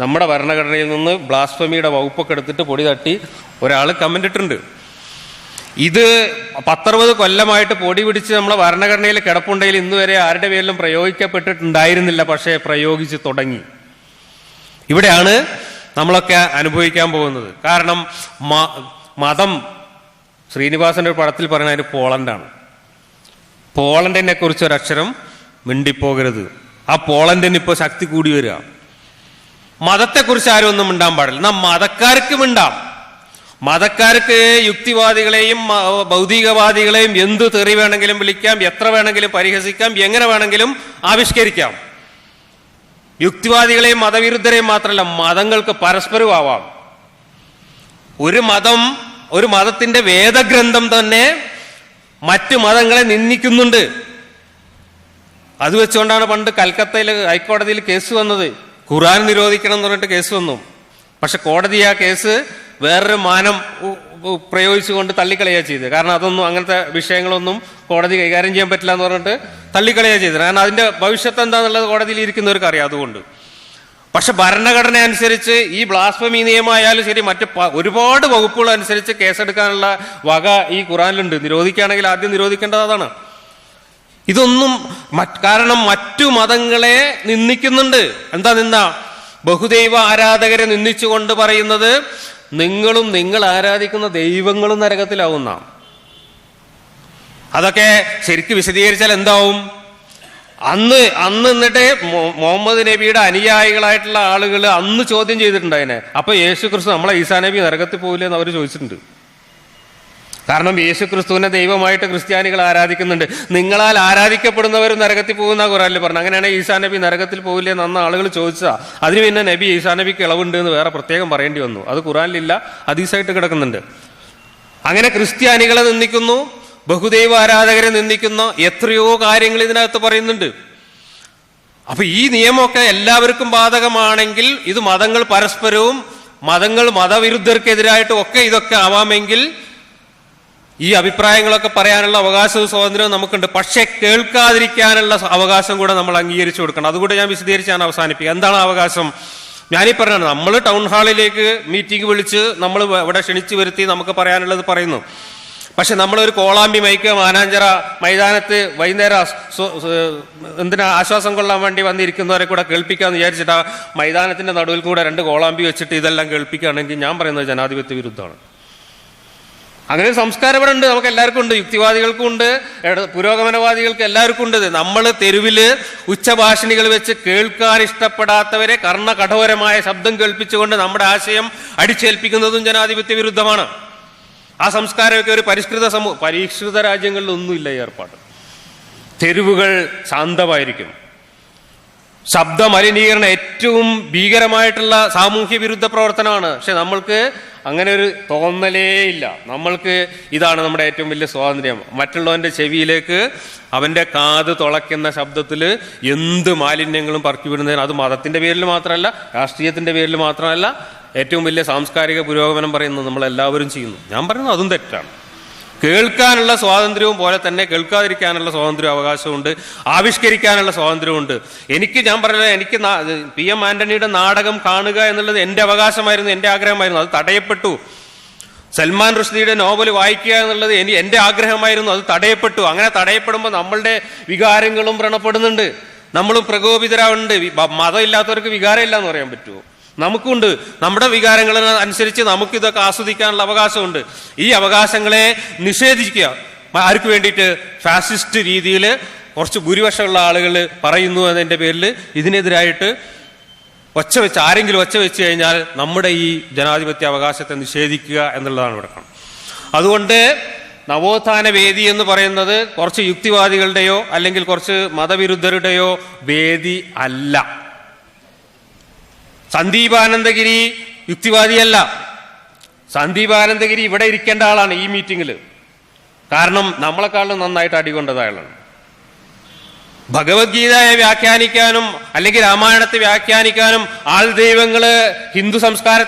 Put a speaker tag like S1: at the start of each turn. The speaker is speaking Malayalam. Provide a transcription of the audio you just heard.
S1: നമ്മുടെ ഭരണഘടനയിൽ നിന്ന് ബ്ലാസ്ഫമിയുടെ വകുപ്പൊക്കെ എടുത്തിട്ട് പൊടി തട്ടി ഒരാൾ ഇട്ടിട്ടുണ്ട്. ഇത് പത്തറുപത് കൊല്ലമായിട്ട് പൊടി പിടിച്ച് നമ്മളെ ഭരണഘടനയിൽ കിടപ്പുണ്ടെങ്കിൽ ഇന്ന് വരെ ആരുടെ പേരിലും പ്രയോഗിക്കപ്പെട്ടിട്ടുണ്ടായിരുന്നില്ല പക്ഷേ പ്രയോഗിച്ച് തുടങ്ങി. ഇവിടെയാണ് നമ്മളൊക്കെ അനുഭവിക്കാൻ പോകുന്നത്. കാരണം മതം ശ്രീനിവാസന്റെ ഒരു പടത്തിൽ പറയുന്നത് പോളണ്ടാണ്. പോളണ്ടിനെ കുറിച്ച് ഒരക്ഷരം മിണ്ടിപ്പോകരുത്. ആ പോളണ്ടിന് ഇപ്പോൾ ശക്തി കൂടി വരിക. മതത്തെക്കുറിച്ച് ആരും ഒന്നും മിണ്ടാൻ പാടില്ല. നാം മതക്കാർക്ക് മിണ്ടാം. മതക്കാർക്ക് യുക്തിവാദികളെയും ഭൗതികവാദികളെയും എന്ത് തെറി വേണമെങ്കിലും വിളിക്കാം എത്ര വേണമെങ്കിലും പരിഹസിക്കാം എങ്ങനെ വേണമെങ്കിലും ആവിഷ്കരിക്കാം. യുക്തിവാദികളെയും മതവിരുദ്ധരെയും മാത്രമല്ല മതങ്ങൾക്ക് പരസ്പരം ആവാം. ഒരു മതം ഒരു മതത്തിന്റെ വേദഗ്രന്ഥം തന്നെ മറ്റു മതങ്ങളെ നിന്ദിക്കുന്നുണ്ട്. അത് വെച്ചുകൊണ്ടാണ് പണ്ട് കൽക്കത്തയിൽ ഹൈക്കോടതിയിൽ കേസ് വന്നത്. ഖുറാൻ നിരോധിക്കണം എന്ന് പറഞ്ഞിട്ട് കേസ് വന്നു. പക്ഷെ കോടതി ആ കേസ് വേറൊരു മാനം പ്രയോഗിച്ചുകൊണ്ട് തള്ളിക്കളയുക ചെയ്ത് കാരണം അതൊന്നും അങ്ങനത്തെ വിഷയങ്ങളൊന്നും കോടതി കൈകാര്യം ചെയ്യാൻ പറ്റില്ല എന്ന് പറഞ്ഞിട്ട് തള്ളിക്കളയുക ചെയ്തത്. കാരണം അതിന്റെ ഭവിഷ്യത്ത് എന്താണെന്നുള്ളത് കോടതിയിൽ ഇരിക്കുന്നവർക്ക് അറിയാം അതുകൊണ്ട്. പക്ഷെ ഭരണഘടന അനുസരിച്ച് ഈ ബ്ലാസ്ഫമി നിയമമായാലും ശരി മറ്റ് ഒരുപാട് വകുപ്പുകൾ അനുസരിച്ച് കേസെടുക്കാനുള്ള വക ഈ ഖുറാനിലുണ്ട് നിരോധിക്കുകയാണെങ്കിൽ ആദ്യം നിരോധിക്കേണ്ടത് അതാണ്. ഇതൊന്നും കാരണം മറ്റു മതങ്ങളെ നിന്ദിക്കുന്നുണ്ട്. എന്താ നിന്ന ബഹുദൈവ ആരാധകരെ നിന്ദിച്ചുകൊണ്ട് പറയുന്നത് നിങ്ങളും നിങ്ങൾ ആരാധിക്കുന്ന ദൈവങ്ങളും നരകത്തിലാവുന്ന. അതൊക്കെ ശരിക്ക് വിശദീകരിച്ചാൽ എന്താവും? അന്ന് അന്ന് എന്നിട്ട് മുഹമ്മദ് നബിയുടെ അനുയായികളായിട്ടുള്ള ആളുകൾ അന്ന് ചോദ്യം ചെയ്തിട്ടുണ്ട് അതിനെ അപ്പൊ യേശു ക്രിസ്തു നമ്മളെ ഈസാ നബി നരകത്തിൽ പോകില്ലെന്ന് അവർ ചോദിച്ചിട്ടുണ്ട്. കാരണം യേശു ക്രിസ്തുവിനെ ദൈവമായിട്ട് ക്രിസ്ത്യാനികൾ ആരാധിക്കുന്നുണ്ട്. നിങ്ങളാൽ ആരാധിക്കപ്പെടുന്നവരും നരകത്തിൽ പോകുന്ന ഖുറാനിൽ പറഞ്ഞു അങ്ങനെയാണെങ്കിൽ ഈസാ നബി നരകത്തിൽ പോകില്ലേ എന്ന് ആളുകൾ ചോദിച്ചാ അതിന് പിന്നെ നബി ഈസാ നബിക്ക് ഇളവുണ്ട് എന്ന് വേറെ പ്രത്യേകം പറയേണ്ടി വന്നു. അത് ഖുറാനിലില്ല അതീസായിട്ട് കിടക്കുന്നുണ്ട്. അങ്ങനെ ക്രിസ്ത്യാനികളെ നിന്ദിക്കുന്നു ബഹുദൈവ ആരാധകരെ നിന്ദിക്കുന്ന എത്രയോ കാര്യങ്ങൾ ഇതിനകത്ത് പറയുന്നുണ്ട്. അപ്പൊ ഈ നിയമമൊക്കെ എല്ലാവർക്കും ബാധകമാണെങ്കിൽ ഇത് മതങ്ങൾ പരസ്പരവും മതങ്ങൾ മതവിരുദ്ധർക്കെതിരായിട്ടും ഒക്കെ ഇതൊക്കെ ആവാമെങ്കിൽ ഈ അഭിപ്രായങ്ങളൊക്കെ പറയാനുള്ള അവകാശവും സ്വാതന്ത്ര്യവും നമുക്കുണ്ട്. പക്ഷെ കേൾക്കാതിരിക്കാനുള്ള അവകാശം കൂടെ നമ്മൾ അംഗീകരിച്ചു കൊടുക്കണം. അതുകൂടെ ഞാൻ വിശദീകരിച്ച് ഞാൻ അവസാനിപ്പിക്കുക എന്താണ് അവകാശം? ഞാനീ പറഞ്ഞത് നമ്മൾ ടൗൺ ഹാളിലേക്ക് മീറ്റിംഗ് വിളിച്ച് നമ്മൾ ഇവിടെ ക്ഷണിച്ചു വരുത്തി നമുക്ക് പറയാനുള്ളത് പറയുന്നു. പക്ഷെ നമ്മളൊരു കോളാമ്പി മൈക്ക് മാനാഞ്ചിറ മൈതാനത്ത് വൈകുന്നേരം എന്തിനാ ആശ്വാസം കൊള്ളാൻ വേണ്ടി വന്നിരിക്കുന്നവരെ കൂടെ കേൾപ്പിക്കാന്ന് വിചാരിച്ചിട്ട് ആ മൈതാനത്തിന്റെ നടുവിൽ കൂടെ രണ്ട് കോളാമ്പി വെച്ചിട്ട് ഇതെല്ലാം കേൾപ്പിക്കുകയാണെങ്കിൽ ഞാൻ പറയുന്നത് ജനാധിപത്യ വിരുദ്ധമാണ്. അങ്ങനെ സംസ്കാരം ഇവിടെ ഉണ്ട്. നമുക്ക് എല്ലാവർക്കും ഉണ്ട്. യുക്തിവാദികൾക്കും ഉണ്ട്. പുരോഗമനവാദികൾക്ക് എല്ലാവർക്കും ഉണ്ട്. നമ്മൾ തെരുവിൽ ഉച്ചഭാഷണികൾ വെച്ച് കേൾക്കാൻ ഇഷ്ടപ്പെടാത്തവരെ കർണകഠോരമായ ശബ്ദം കേൾപ്പിച്ചുകൊണ്ട് നമ്മുടെ ആശയം അടിച്ചേൽപ്പിക്കുന്നതും ജനാധിപത്യ വിരുദ്ധമാണ്. ആ സംസ്കാരമൊക്കെ ഒരു പരിഷ്കൃത സമൂഹ പരിഷ്കൃത രാജ്യങ്ങളിലൊന്നുമില്ല ഏർപ്പാട്. തെരുവുകൾ ശാന്തമായിരിക്കും. ശബ്ദ മലിനീകരണം ഏറ്റവും ഭീകരമായിട്ടുള്ള സാമൂഹ്യ വിരുദ്ധ പ്രവർത്തനമാണ്. പക്ഷെ നമ്മൾക്ക് അങ്ങനെ ഒരു തോന്നലേ ഇല്ല. നമ്മൾക്ക് ഇതാണ് നമ്മുടെ ഏറ്റവും വലിയ സ്വാതന്ത്ര്യം. മറ്റുള്ളവന്റെ ചെവിയിലേക്ക് അവന്റെ കാത് തുളയ്ക്കുന്ന ശബ്ദത്തിൽ എന്ത് മാലിന്യങ്ങളും പറക്കി വിടുന്നതിന് അത് മതത്തിന്റെ പേരിൽ മാത്രമല്ല രാഷ്ട്രീയത്തിന്റെ പേരിൽ മാത്രമല്ല ഏറ്റവും വലിയ സാംസ്കാരിക പുരോഗമനം പറയുന്നത് നമ്മൾ എല്ലാവരും ചെയ്യുന്നു. ഞാൻ പറയുന്നത് അതും തെറ്റാണ്. കേൾക്കാനുള്ള സ്വാതന്ത്ര്യവും പോലെ തന്നെ കേൾക്കാതിരിക്കാനുള്ള സ്വാതന്ത്ര്യം അവകാശമുണ്ട് ആവിഷ്കരിക്കാനുള്ള സ്വാതന്ത്ര്യമുണ്ട് എനിക്ക് ഞാൻ പറഞ്ഞത് എനിക്ക് പി എം ആന്റണിയുടെ നാടകം കാണുക എന്നുള്ളത് എന്റെ അവകാശമായിരുന്നു എന്റെ ആഗ്രഹമായിരുന്നു അത് തടയപ്പെട്ടു. സൽമാൻ റുഷ്ദിയുടെ നോവൽ വായിക്കുക എന്നുള്ളത് എനി എന്റെ ആഗ്രഹമായിരുന്നു അത് തടയപ്പെട്ടു. അങ്ങനെ തടയപ്പെടുമ്പോൾ നമ്മളുടെ വികാരങ്ങളും വ്രണപ്പെടുന്നുണ്ട്. നമ്മളും പ്രകോപിതരാവുന്നുണ്ട്. മതമില്ലാത്തവർക്ക് വികാരമില്ല എന്ന് പറയാൻ പറ്റുമോ? നമുക്കുണ്ട്. നമ്മുടെ വികാരങ്ങൾ അനുസരിച്ച് നമുക്ക് ഇതൊക്കെ ആസ്വദിക്കാനുള്ള അവകാശമുണ്ട്. ഈ അവകാശങ്ങളെ നിഷേധിക്കുക. ആർക്ക് വേണ്ടിയിട്ട്? ഫാസിസ്റ്റ് രീതിയിൽ കുറച്ച് ഭൂരിപക്ഷമുള്ള ആളുകൾ പറയുന്നു എന്നതിന്റെ പേരിൽ ഇതിനെതിരായിട്ട് ഒച്ച വെച്ച് ആരെങ്കിലും ഒച്ച വെച്ച് കഴിഞ്ഞാൽ നമ്മുടെ ഈ ജനാധിപത്യ അവകാശത്തെ നിഷേധിക്കുക എന്നുള്ളതാണ് ഇവിടെ കാണുന്നത്. അതുകൊണ്ട് നവോത്ഥാന വേദി എന്ന് പറയുന്നത് കുറച്ച് യുക്തിവാദികളുടെയോ അല്ലെങ്കിൽ കുറച്ച് മതവിരുദ്ധരുടെയോ വേദി അല്ല. സന്ദീപാനന്ദഗിരി യുക്തിവാദിയല്ല. സന്ദീപാനന്ദഗിരി ഇവിടെ ഇരിക്കേണ്ട ആളാണ് ഈ മീറ്റിംഗിൽ കാരണം നമ്മളെക്കാളും നന്നായിട്ട് അടികൊണ്ടത് അയാളാണ്. ഭഗവത്ഗീതയെ വ്യാഖ്യാനിക്കാനും അല്ലെങ്കിൽ രാമായണത്തെ വ്യാഖ്യാനിക്കാനും ആൾ ദൈവങ്ങൾ ഹിന്ദു സംസ്കാര